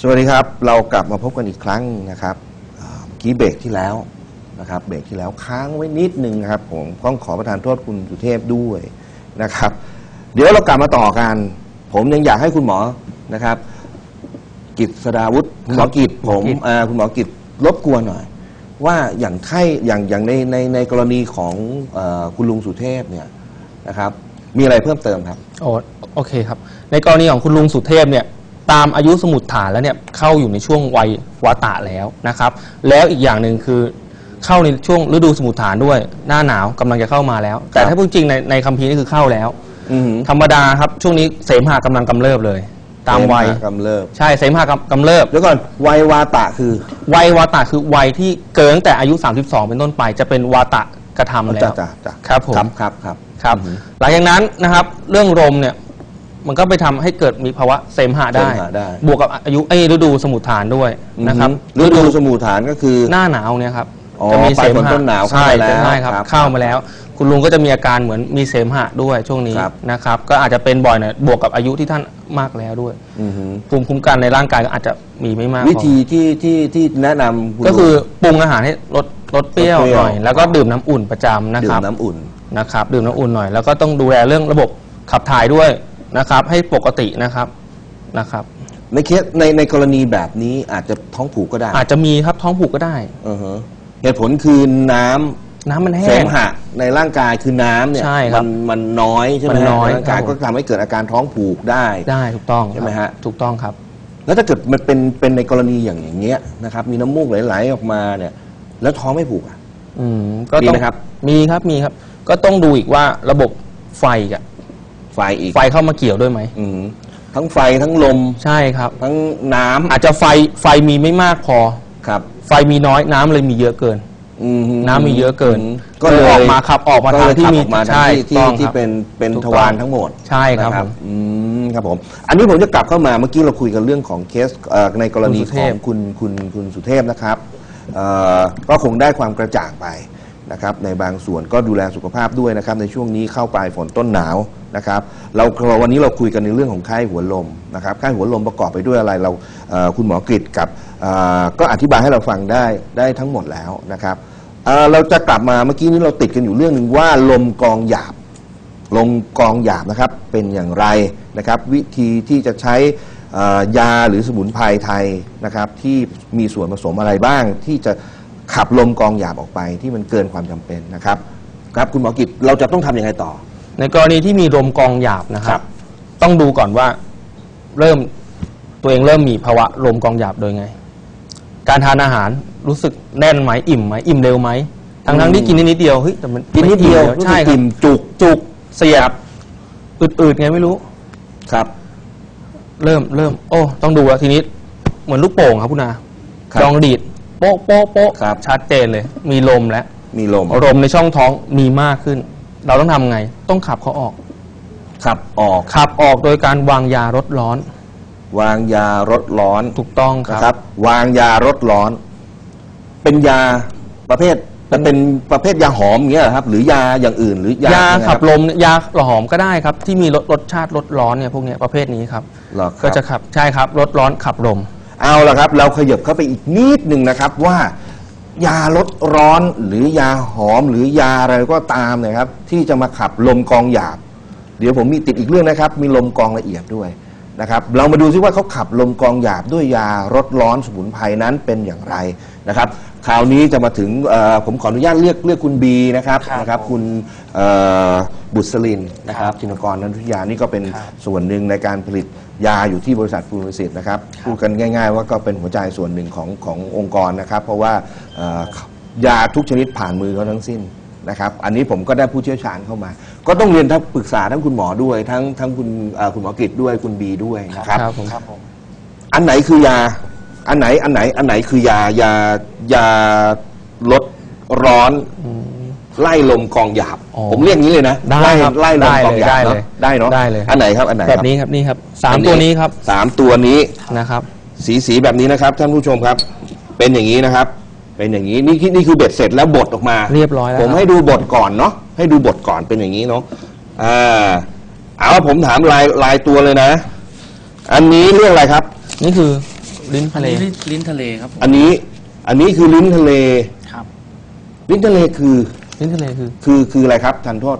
สวัสดีครับ เรากลับมาพบกันอีกครั้งนะครับอ่าเมื่อกี้เบรกที่แล้วนะครับ เบรกที่แล้วค้างไว้นิดนึงนะครับ ผมต้องขอประทานโทษคุณสุเทพด้วยนะครับ เดี๋ยวเรากลับมาต่อกัน ผมยังอยากให้คุณหมอนะครับ กิตสดาวุฒิคุณหมอกิตผมหมอกิตอ่าคุณหมอกิตรบกวนหน่อย ว่าอย่างไข้อย่างอย่างในในในกรณีของเออคุณลุงสุเทพเนี่ยนะครับ มีอะไรเพิ่มเติมครับ โอโอเคครับ ในกรณีของคุณลุงสุเทพเนี่ย ตามอายุสมุดฐานแล้วเนี่ยเข้าอยู่ในช่วงวัยวาตะแล้วนะครับ แล้วอีกอย่างหนึ่งคือเข้าในช่วงฤดูสมุดฐานด้วยหน้าหนาวกำลังจะเข้ามาแล้ว แต่ถ้าพูดจริงในในคัมภีร์นี่คือเข้าแล้ว อือหือธรรมดาครับช่วงนี้เสมหะกำลังกำเริบเลย ตามวัย เสมหะกำเริบใช่เสมหะกำกำเริบ เดี๋ยวก่อนวัยวาตะคือวัยวาตะคือวัยที่เกินตั้งแต่อายุ 32 เป็นต้นไป จะเป็นวาตะกระทำแล้จ้าว จ้าจ้าครับผม ครับครับครับ ครับอือหือหลังจากนั้นนะครับ เรื่องลมเนี่ย มันก็ไปทำให้เกิดมีภาวะเสมหะได้ เสมหะได้ บวกกับอายุไอ้ยฤดูสมุทฐานด้วยนะครับฤดูสมุทฐานก็คือ หน้าหนาวเนี่ยครับอ๋อจะมีเสมปลายฝนหะต้นหนาวเข้าใช่มาแล้วใช่ครับครับเข้ามาแล้ว คุณลุงก็จะมีอาการเหมือนมีเสมหะด้วยช่วงนี้ครับ นะครับ ก็อาจจะเป็นบ่อยหน่อยบวกกับอายุที่ท่านมากแล้วด้วยอือหือภูมิคุ้มกันในร่างกายก็อาจจะมีไม่มากพอ วิธีที่ที่ที่แนะนำณก็คือปรุงอาหารให้ลดลดเปรี้ยวลดเปรี้ยวหน่อย แล้วก็ดื่มน้ำอุ่นประจำนะดื่คมรับน้ำอุ่น นะครับ ดื่มน้ำอุ่นหน่อยแล้วก็ต้องดูแลเรื่องระบบขับถ่ายด้วย นะครับ ให้ปกตินะครับนะครับ ในเคสในในกรณีแบบนี้อาจจะท้องผูกก็ได้อาจจะมีครับท้องผูกก็ได้ อือฮะเหตุผลคือน้ำน้ำมันแห้เสง มหะในร่างกายคือน้ำเนี่ยใช่ครัมับมันน้อยใช่ไหมมันฮะน้อยในร่างกายครับผมก็ทำให้เกิดอาการท้องผูกได้ ได้ถูกต้องใช่ไหมฮะ ถูกต้องครับ แล้วถ้าเกิดมันเป็นเป็นในกรณีอย่างอย่างเงี้ยนะครับ มีน้ำมูกไหลๆออกมาเนี่ย แล้วท้องไม่ผูกอะ อืมก็มีต้องไหมครับ มีครับมีครับ ก็ต้องดูอีกว่าระบบไฟกับ ไฟอีกไฟเข้ามาเกี่ยวด้วยไหมอืมทั้งไฟทั้งลม ใช่ครับ ทั้งน้ำอาจจะไฟไฟมีไม่มากพอ ครับ ไฟมีน้อยน้ำเลยมีเยอะเกิน อืมน้ำมีเยอะเกินก็เลยออกมาขับออกมาก็ทางเลยที่ขับมีออกมาทางใช่ที่ที่ต้องที่ครับ เป็นเป็นถูกทต้อง วารทั้งหมด ใช่ครับนะผม อืมครับผม อันนี้ผมจะกลับเข้ามาเมื่อกี้เราคุยกันเรื่องของเคสเอ่อในกรณีคุณสุขเทองพคุณคุณคุณสุเทพนะครับเอ่อก็คงได้ความกระจ่างไป นะครับในบางส่วนก็ดูแลสุขภาพด้วยนะครับในช่วงนี้เข้าปลายฝนต้นหนาวนะครับเราวันนี้เราคุยกันในเรื่องของไข้หัวลมนะครับไข้หัวลมประกอบไปด้วยอะไรเราคุณหมอกฤษกับก็อธิบายให้เราฟังได้ได้ทั้งหมดแล้วนะครับเเราจะกลับมาเมื่อกี้นี้เราติดกันอยู่เรื่องหนึ่งว่าลมกองหยาบลมกองหยาบนะครับเป็นอย่างไรนะครับ วิธีที่จะใช้ยาหรือสมุนไพรไทยนะครับที่มีส่วนผสมอะไรบ้างที่จะ ขับลมกองหยาบออกไปที่มันเกินความจำเป็นนะครับครับคุณหมอกิจเราจะต้องทำยังไงต่อ ในกรณีที่มีลมกองหยาบนะคครัรับ บ ต้องดูก่อนว่าเริ่มตัวเองเริ่มมีภาวะลมกองหยาบโดยไง การทานอาหารรู้สึกแน่นไหมอิ่มไหมอิ่มเร็วไหมทั้งทั้งๆที่กินนิดเดียวเฮ้ยแต่มันกินนิดเดียวไม่อิ่มใช่ครับอิ่มจุกจุกเสียบอืดๆไงไม่รู้ ครับเริ่มเริ่มโอ้ ต้องดูแล้วทีนี้เหมือนลูกโป่งครับคุณอาครับ ลองดีด โป๊ะโป๊ะโป๊ะครับ ชัดเจนเลย มีลมแล้ว มีลมลมในช่องท้องมีมากขึ้น เราต้องทำไง ต้องขับเขาออก ขับออกขับออกโดยการวางยารดร้อน วางยารดร้อนถูกต้องคนะรับครับ วางยารดร้อน เป็นยาประเภทมันเป็นประเภทยาหอมอย่างเงี้ยเหรอครับ หรือยาอย่างอื่นหรือยายายังไงขับครัลมเนี่ยยาหล่อหอมก็ได้ครับ ที่มีรสรสชาติลดร้อนเนี่ยพวกเนี้ยประเภทนี้ครับ เหรอคก็รับจะขับใช่ครับลดร้อนขับลม เอาละครับ เราขยับเข้าไปอีกนิดหนึ่งนะครับว่า ยาลดร้อนหรือยาหอมหรือยาอะไรก็ตามนะครับ ที่จะมาขับลมกองหยาบ เดี๋ยวผมมีติดอีกเรื่องนะครับ มีลมกองละเอียดด้วยนะครับ เรามาดูซิว่าเขาขับลมกองหยาบด้วยยารดร้อนสมุนไพรนั้นเป็นอย่างไรนะครับคราวนี้จะมาถึงเอ่อผมขออนุญาตเรียกเรียกคุณบีนะครับครับนะครับ คุณเอ่อบุษลินนะครับจินกรนันทุยานี่ก็เป็นครับส่วนหนึ่งในการผลิต ยาอยู่ที่บริษัทฟูมิสิตนะครับพูดกันง่าย ๆ ว่าก็เป็นหัวใจส่วนหนึ่งของขององค์กรนะครับ เพราะว่าเอ่อยาทุกชนิดผ่านมือเขาทั้งสิ้นนะครับ อันนี้ผมก็ได้ผู้เชี่ยวชาญเข้ามา ก็ต้องเรียนทั้งปรึกษาทั้งคุณหมอด้วยทั้งทั้งคุณเอ่อคุณหมอกฤษด้วยคุณบีด้วยนะครับครับผม อันไหนคือยา อันไหน อันไหน อันไหนคือยายายาลดร้อน ไล่ลมกองหยาบ อ๋อผมเรียกงี้เลยนะได้ไล่ครับไล่ลมกองหยาบได้เนเลอะยได้เนาะได้เลย อันไหนครับอันไหนแบครับนี้ครับนี่ครับสามอัตัวนี้ครับสามตัวนี้นะครับ สีสีแบบนี้นะครับ ท่านผู้ชมครับ เป็นอย่างนี้นะครับ เป็นอย่างนี้นี่คือนี่คือเบ็ดเสร็จแล้วบดออกมาเรียบร้อยแล้วผมครับ ให้ดูบทก่อนเนาะให้ดูบทก่อนเป็นอย่างนี้เนาะอ่าเอาผมถามลายลายตัวเลยนะ อันนี้เรื่องอะไรครับ นี่คือลิ้นอัทะนเลนี้ลิ้นลิ้นทะเลครับผมอันนี้อันนี้คือลิ้นทะเล ครับ ลิ้นทะเลคือ ลิ้นทะเลคือคือคืออะไรครับทันโทษ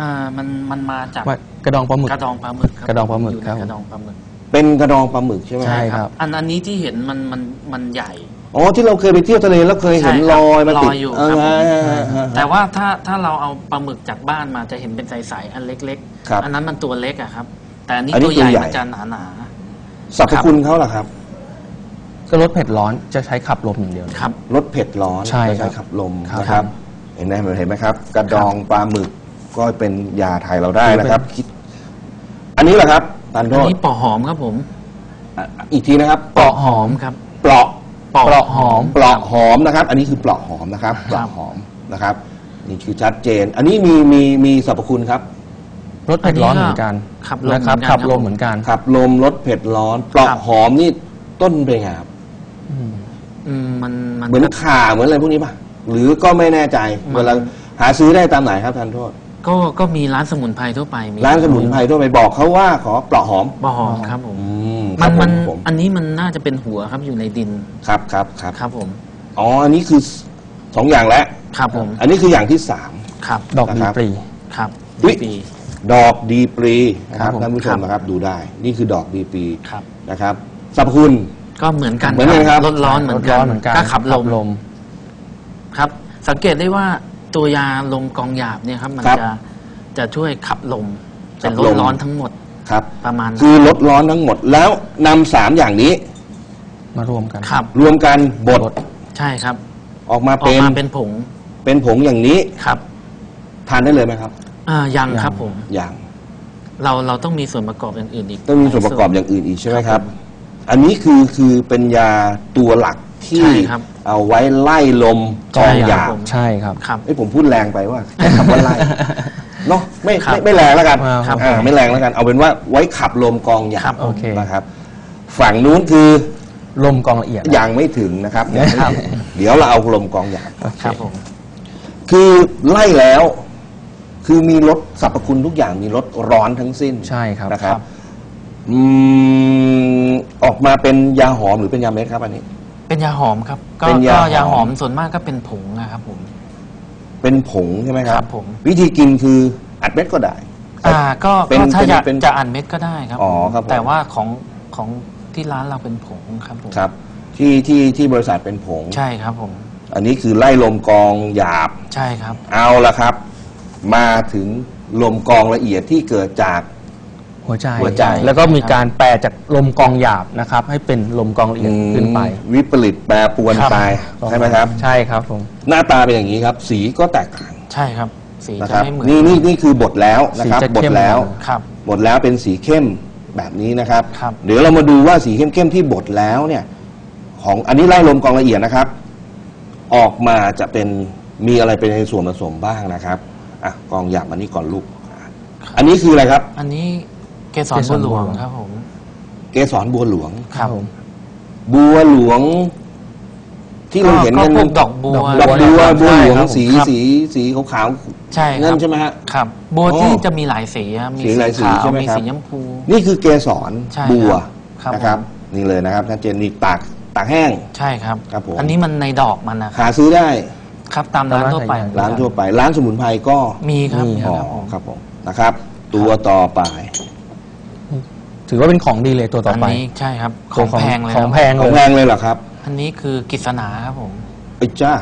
อ่ามันมันมาจากว่ากระดองปลาหมึกกระดองปลาหมึกครับกระดองปลาหมึกยู่ในครับ กระดองปลาหมึกเป็นกระดองปลาหมึกใช่ไหมใช่ครับ อันอันนี้ที่เห็นมันมันมันใหญ่ อ๋อที่เราเคยไปเที่ยวทะเลแล้วเคยเห็นใช่ลครับอยมาติดลอยอยู่ครับผมอ่าอ่าอ่าแต่ว่าถ้าถ้าเราเอาปลาหมึกจากบ้านมาจะเห็นเป็นใสๆอันเล็กครับอันนั้นมันตัวเล็กอะครับ แต่อันนี้อันนี้ตัวใหญ่ตัวใหญ่ มันจะหนาหนาสรรพคุณเขาล่ะครับก็รสเผ็ดร้อนจะใช้ขับลมอย่างเดียวๆครับ รสเผ็ดร้อนใช่ครับ ใช้ขับลมครับนะครับเห็นไหมเห็นไหมครับ กระดองปลาหมึกก็เป็นยาไทยเราได้นะครับคิดอันนี้แหละครับทันโทอันษนี้ปอหอมครับผมอะอีกทีนะครับเปราะหอมครับ เปราะปอเปราะหอม เปราะหอมนะครับ อันนี้คือเปราะหอมนะครับเปราะหอมนะครับ นี่คือชัดเจน อันนี้มีมีมีสรรพคุณครับรสเผ็ดร้อนเหมือนกันขับลมนะครับเหมือนกัน ขับลมเหมือนกันขับลมลดเผ็ดร้อนเปราะครับหอมนี่ต้นเป็นไงครับอืมอืมมันมันเหมือนข่าเหมือนอะไรพวกนี้ป่ะ หรือก็ไม่แน่ใจมันเวลาหาซื้อได้ตามไหนครับทันโทษ ก็ก็มีร้านสมุนไพรทั่วไปมีร้านสมุนไพรทั่วไปบอกเขาว่าขอเปราะหอมปอหอมครับผมอืมคมัรันบผมันผมอันนี้มันน่าจะเป็นหัวครับอยู่ในดินครับครับครับครับผมอ๋ออันนี้คือสองอย่างแล้วครับผมอันนี้คืออย่างที่สาม ครับดอกดีนะครับปรี ครับอุ๊ย ปี ดอกดีปรีนะครับครับผมท่านผู้ชมนะครับดูได้ นี่คือดอกดีปรีครับ นะครับสรรพคุณ ก็เหมือนกันเหมือนกันครับรถร้อนเหมือนกัร้อนเหมือนกันก็ขับลมลม ครับ สังเกตได้ว่าตัวยาลมกองหยาบเนี่ยครับ มันครับ จะจะช่วยขับลมขัเป็นบรลถมร้อนทั้งหมดครับ ประมาณคือลดร้อนทั้งหมดแล้วนำสามอย่างนี้มารวมกันครับ รวมกันบดบดใช่ครับ ออกมาออกเป็นมาเป็นผงเป็นผงอย่างนี้ครับทานได้เลยไหมครับ อ่ายังยังครับผม อย่างเราเราต้องมีส่วนประกอบอื่นๆอีกต้องมีส่วนประกอบอย่างอื่นอีกใช่ไหมครับผมอันนี้คือคือเป็นยาตัวหลัก ที่ใช่ครับ เอาไว้ไล่ลมกใช่องครับหยาบผมใช่ครับ ครับ ไอ้ยผมพูดแรงไปว่าใช้คำว่าไล่ เนาะไม่ครับไม่ไม่แรงแล้วกันครับอ่าไม่แรงแล้วกัน เอาเป็นว่าไว้ขับลมกองหยาครับบโอเค นะครับ ฝั่งนู้นคือลมกองละเอียด ยังไม่ถึงนะครับยังไม่ครับ ถึงเดี๋ยวเราเอาลมกองหยาบโอเคครับผม คือไล่แล้ว คือมีลดสรรพคุณทุกอย่างมีลดร้อนทั้งสิ้นใช่ครับ นะครับ อืม ออกมาเป็นยาหอมหรือเป็นยาเม็ดครับอันนี้ เป็นยาหอมครับก็เป็นยาก็ยาหหออมมส่วนมากก็เป็นผงนะครับผม เป็นผงใช่ไหมครับครับผม วิธีกินคืออัดเม็ดก็ได้ อ่าก็เป็นก็ถ้าเป็นอยากเป็นจะอันเม็ดก็ได้ครับอ๋อครับผม แต่ว่าของของที่ร้านเราเป็นผงครับผมครับ ที่ที่ที่บริษัทเป็นผง ใช่ครับผม อันนี้คือไล่ลมกองหยาบใช่ครับ เอาละครับ มาถึงลมกองละเอียดที่เกิดจาก หัวใจ หัวใจ แล้วก็มีการแปลจากลมกองหยาบนะครับ ให้เป็นลมกองละเอียดขึ้นไป วิปริตแปรปรวนครับไปใช่ไหมครับ ใช่ครับผม หน้าตาเป็นอย่างนี้ครับ สีก็แตกต่างใช่ครับ สีนะจะครับไม่เหมือน นี่นี่นี่คือบดแล้วนะครับสีจะบดเข้มแล้วกว่าครับบดแล้วเป็นสีเข้มแบบนี้นะครับ ครับ เดี๋ยวเรามาดูว่าสีเข้มๆที่บดแล้วเนี่ย ของอันนี้ไล่ลมกองละเอียดนะครับ ออกมาจะเป็นมีอะไรเป็นในส่วนผสมบ้างนะครับอะกองหยาบอันนี้ก่อนลูกอะอันนี้คืออะไรครับ อันนี้ เกสรเกสบัรวหลวงบัวหลวงครับผม เกสรบัวหลวง ครับผม บัวหลวง ที่เราเห็นก็กันพวกดอกบัวดอกบัวบัวหลวงครับผมสีครับสีสีขาวใช่ๆคนั่รันบใช่ไหมฮะครับ บัวโอ้ที่จะมีหลายสีครับมีสีหลายสีขาวใช่ไหมมีครับสีชมพูนี่คือเกสรใช่บัวครับนะครับผมนี่เลยนะครับชัดเจนนี่ตากตากแห้งใช่ครับครับผมอันนี้มันในดอกมันนะครับหาซื้อได้ครับตามร้านทั่วไป ร้านทั่วไป ร้านสมุนไพรก็มีครับมีอ๋อครับผมครับผมนะครับ ตัวต่อไป ถือว่าเป็นของดีเลยตัวต่ออันไป นี้ใช่ครับขตัอวงแพงเลยของครับแพงของเลแพยงเลยเหรอครับอันนี้คือกิษณาครับผม ไอ้จ้า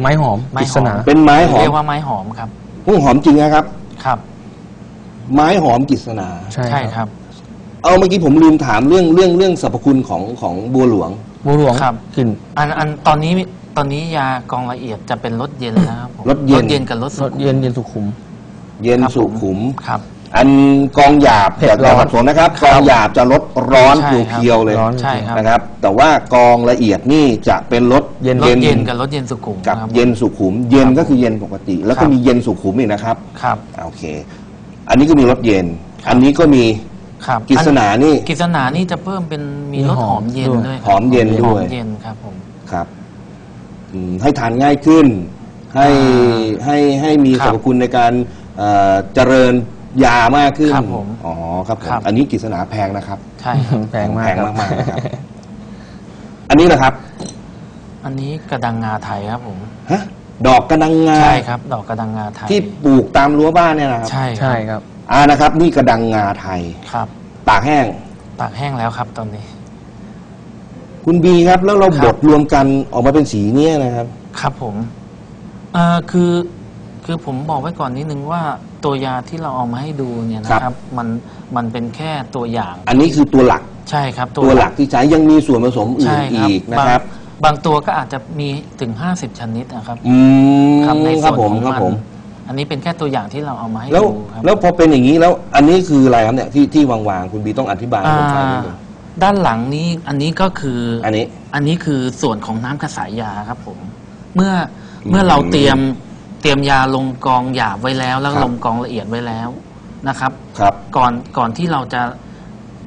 ไม้หอมไม้ปริหศอมนาเป็นไม้หอเรีมยกว่าไม้หอมครับพุ่งหอมจริงนะครับ ครับ ไม้หอมกฤษณา ใช่ใช่คครับรับ เอาเมื่อกี้ผมลืมถามเรื่องเรื่องเรื่องสรรพคุณของของบัวหลวง บัวหลวงครับ กลิ่น อันอันตอนนี้ตอนนี้ยากองละเอียดจะเป็นรสเย็นนะครับผมรสเย็นรสเย็นกับรสรสุสกเย็นเย็นสุขุม เย็นครับสุขุม ครับ อันกองหยาบเผ็ดจะร้อนสับสนนะครับกองหยาบจะลดร้อนใช่ครับเพียวๆเลยร้อนใช่ครับนะครับ แต่ว่ากองละเอียดนี่จะเป็นรสเย็นรสเย็นกับรสเย็นสุขุมกับครับ เย็นสุขุม เย็นก็คือเย็นปกติ แล้วครัก็บมีเย็นสุขุมอีกนะครับครับโอเค อันนี้ก็มีรสเย็นครับอันนี้ก็มีครับกฤษณานี่ กิษณานี่จะเพิ่มเป็นมีมีรสหหออมมเย็นด้วยด้วยครับหอมเย็นด้วย หอมเย็นครับผม ครับอืมให้ทานง่ายขึ้น ให้อ่ให้ให้มีคสรัรบรพคุณในการเอ่อเจริญ ยามากขึ้นครับผมอ๋อครับผมครับ อันนี้กฤษณาแพงนะครับ ใช่ครับ แพงมากแพงครับมากๆนะครับ อันนี้นะครับอันนี้กระดังงาไทยครับผม ฮะดอกกระดังงาใช่ครับ ดอกกระดังงาไทยที่ปลูกตามรั้วบ้านเนี่ยนะครับใช่ใช่ครับ อ่านะครับ นี่กระดังงาไทย ครับตากแห้ง ตากแห้งแล้วครับตอนนี้ คุณบีครับ แล้วเราครับ บดรวมกันออกมาเป็นสีเนี้ยนะครับ ครับผมเอ่อคือ คือผมบอกไว้ก่อนนิดนึงว่าตัวยาที่เราเอามาให้ดูเนี่ยนะคครัรับบมันมันเป็นแค่ตัวอย่าง อันนี้คือตัวหลักใช่ครับ ตัวหลักที่ใช้ยังมีส่วนผสมอื่นใช่ครับอีกนะครับบางบางตัวก็อาจจะมีถึง 50 ชนิดนะครับอืมครับในครัส่บวนผมของครับมันผมอันนี้เป็นแค่ตัวอย่างที่เราเอามาให้แล้วดูครับแล้วพอเป็นอย่างนี้แล้วอันนี้คืออะไรครับเนี่ยที่ที่วางวางๆคุณบีต้องอธิบายให้ผมฟังนิดนึงอ่าด้านหลังนี้อันนี้ก็คืออัอันนี้อันนี้คือส่วนของน้ำกระสายยาครับผม เมื่ออืมเมื่อเราเตรียม เตรียมยาลงกองหยาบไว้แล้ว แล้วครับ ลงกองละเอียดไว้แล้วนะครับ ครับ ก่อนก่อนที่เราจะ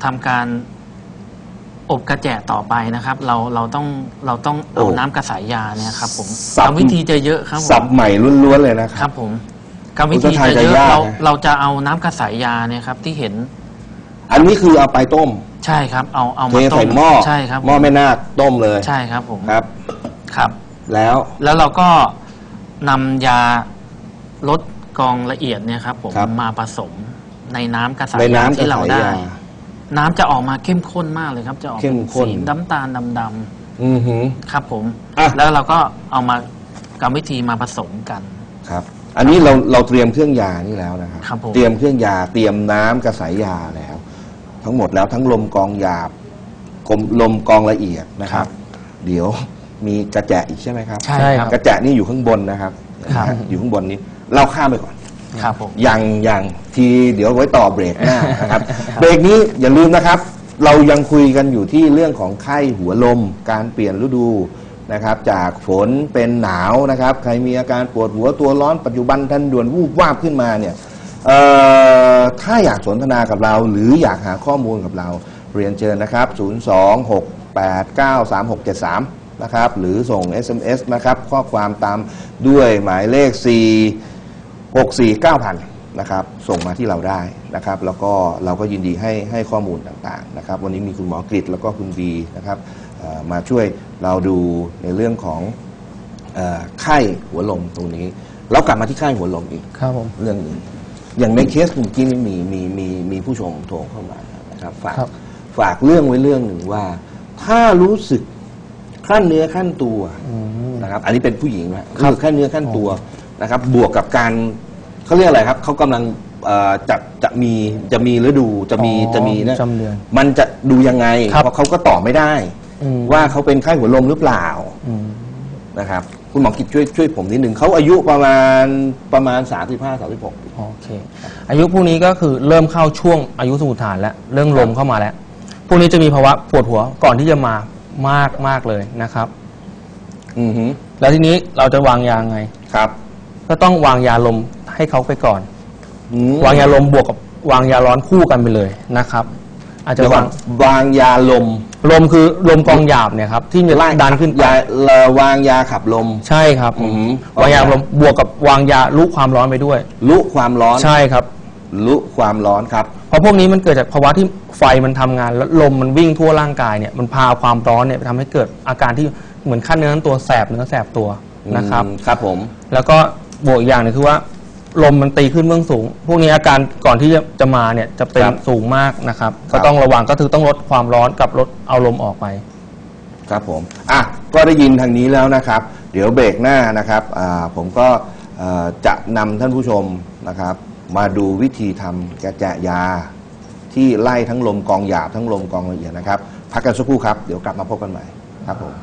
ทำการอบกระแจต่อไปนะครับ เราเราต้องเราต้องเอาโอ้น้ำกระสายยาเนี่ยครับผมสับ กรรมวิธีจะเยอะครับผม สับใหม่ล้วนๆเลยนะคครัรับ บผมกรรมวิธีโอ้จะถ้าทางเยจะอะยากเรานะ เราจะเอาน้ำกระสายยาเนี่ยครับ ที่เห็นอันนี้คือเอาไปต้มใช่ครับ เอาเอาเทมาต้ใส่มหม้อใช่ครับหม้อแม่นาคต้มเลยใช่ครับผมครับ ครับ แล้วแล้วเราก็ นำยาลดกรองละเอียดเนี่ยครับผมครับมาผสมในน้ำกระสายในยาน้ำกระที่เราสายได้ ยาน้ำจะออกมาเข้มข้นมากเลยครับ จะออกเข้มข้น สีน้ำตาลดำอือหือ ๆครับผมอะ แล้วเราก็เอามากรรมวิธีมาผสมกัน ครับ อันนี้เราเราเตรียมเครื่องยานี่แล้วนะครับ ครับผม เตรียมเครื่องยาเตรียมน้ำกระสายยาแล้ว ทั้งหมดแล้วทั้งลมกองหยาบกลมลมกองละเอียดนะครับ เดี๋ยว มีกระแจะอีกใช่ไหมครับใช่ใช่คครัรับบกระแจะนี่อยู่ข้างบนนะครับครับ อยู่ข้างบนนี้เราข้ามไปก่อน ครับผมยังยังทีเดี๋ยวไว้ต่อเบรกหน้านะครับ เบรกนี้อย่าลืมนะครับ เรายังคุยกันอยู่ที่เรื่องของไข้หัวลม การเปลี่ยนฤดูนะครับ จากฝนเป็นหนาวนะครับ ใครมีอาการปวดหัวตัวร้อนปัจจุบันทันด่วนวูบวาบขึ้นมาเนี่ยเอ่อถ้าอยากสนทนากับเรา หรืออยากหาข้อมูลกับเรา เรียนเชิญนะครับ 026893673 นะครับ หรือส่ง SMS นะครับ ข้อความตามด้วยหมายเลข 4 6 4 9 0 0 0นะครับ ส่งมาที่เราได้นะครับ แล้วก็เราก็ยินดีให้ให้ข้อมูลต่างๆนะครับ วันนี้มีคุณหมอกฤษแล้วก็คุณบีนะครับเอ่อมาช่วยเราดูในเรื่องของเออไข้หัวลมตรงนี้ เรากลับมาที่ไข้หัวลมอีกครับผมเรื่องหนึ่งอย่างในเคสเมื่อกี้นี่มีมีมีมีผู้ชมโทรเข้ามานะครับ ฝากครับฝากเรื่องไว้เรื่องหนึ่งว่า ถ้ารู้สึก ขั้นเนื้อขั้นตัวอืมนะครับ อันนี้เป็นผู้หญิงนะคคืรับอขั้นเนื้อขั้นตัวนะครับ บวกกับการเขาเรียกอะไรครับเขากำลังเอ่อจะจะมีจะมีฤดูจะมีอ๋อจะมีนะจำเดือนมันจะดูยังไงครับเพราะเขาก็ตอบไม่ได้อืมว่าเขาเป็นไข้หัวลมหรือเปล่าอืมนะครับ คุณหมอกิจช่วยช่วยผมนิดหนึ่งเขาอายุประมาณประมาณสามสิบห้าสามสิบหกโอเค อายุพวกนี้ก็คือเริ่มเข้าช่วงอายุสมุทฐานแล้ว เรื่องลมเข้ามาแล้ว พวกนี้จะมีภาวะปวดหัวก่อนที่จะมา มากมากเลยนะครับ อือฮึแล้วทีนี้เราจะวางยาไง ครับ ก็ต้องวางยาลมให้เขาไปก่อน อืมวางยาลมบวกกับวางยาร้อนคู่กันไปเลยนะครับ อาจจะเดี๋ยวก่วาองนวางยาลมลมคือลมกองหยาบเนี่ยครับที่จะดันขึ้นไปยาเอ่อวางยาขับลม ใช่ครับอือหือ วางยาลมบวกกับวางยาลุความร้อนไปด้วย ลุความร้อน ใช่ครับ ลุความร้อนครับ เพราะพวกนี้มันเกิดจากภาวะที่ไฟมันทำงาน แล้วลมมันวิ่งทั่วร่างกายเนี่ยมันพาความร้อนเนี่ยไปทำให้เกิดอาการที่เหมือนขั้นเนื้อทั้งตัวแสบเนื้อแสบตัวนะครับ อืมครับผม แล้วก็บวกอีกอย่างหนึงคือว่าลมมันตีขึ้นเบื้องสูง พวกนี้อาการก่อนที่จะจะมาเนี่ยจะเป็นครับสูงมากนะครับ ครับก็ต้องระวังก็คือต้องลดความร้อนกับลดเอาลมออกไป ครับผม อะ ก็ได้ยินทางนี้แล้วนะครับ เดี๋ยวเบรกหน้านะครับ อ่า ผมก็เอ่อจะนำท่านผู้ชมนะครับ มาดูวิธีทำกระจะยา ที่ไล่ทั้งลมกองหยาบทั้งลมกองละเอียดนะครับ พักกันสักครู่ครับ เดี๋ยวกลับมาพบกันใหม่ครับผม